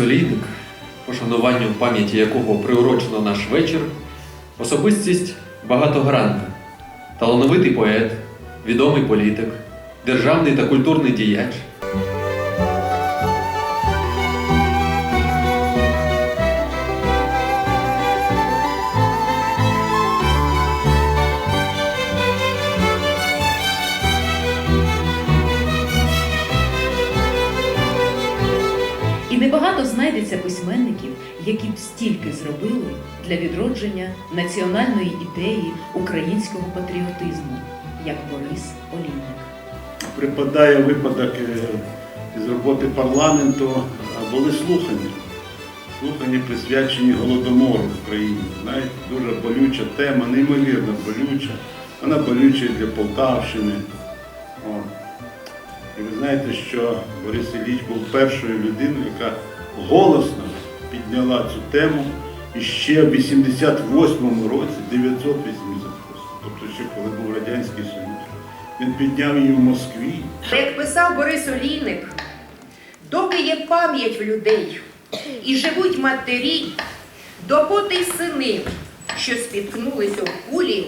Олійник, пошануванню пам'яті якого приурочено наш вечір, особистість багатогранна, талановитий поет, відомий політик, державний та культурний діяч. Небагато знайдеться письменників, які б стільки зробили для відродження національної ідеї українського патріотизму, як Борис Олійник. припадає випадок е, із роботи парламенту, а були слухання. Слухання присвячені голодомору в Україні. Знаєте, дуже болюча тема, неймовірно болюча. Вона болюча для Полтавщини. І ви знаєте, що Борис Ілліч був першою людиною, яка голосно підняла цю тему і ще в 88-му році, 988, тобто ще коли був Радянський Союз, він підняв її в Москві. Як писав Борис Олійник, доки є пам'ять в людей і живуть матері, допоки й сини, що спіткнулися в кулі,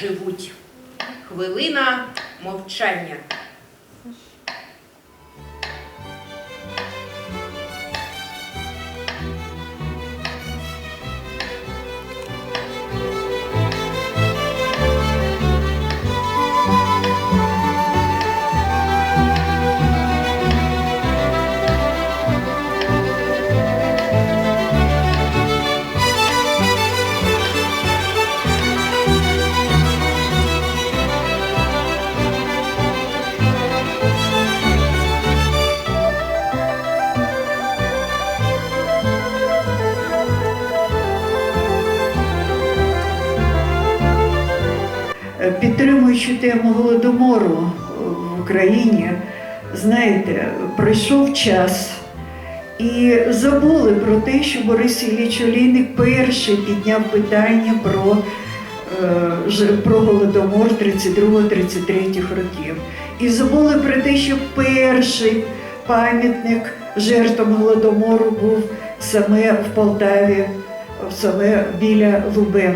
живуть. Хвилина мовчання. Підтримуючи тему голодомору в Україні, знаєте, пройшов час і забули про те, що Борис Ілліч Олійник перший підняв питання про, е, про голодомор 32-33 років. І забули про те, що перший пам'ятник жертвам голодомору був саме в Полтаві, саме біля Лубен.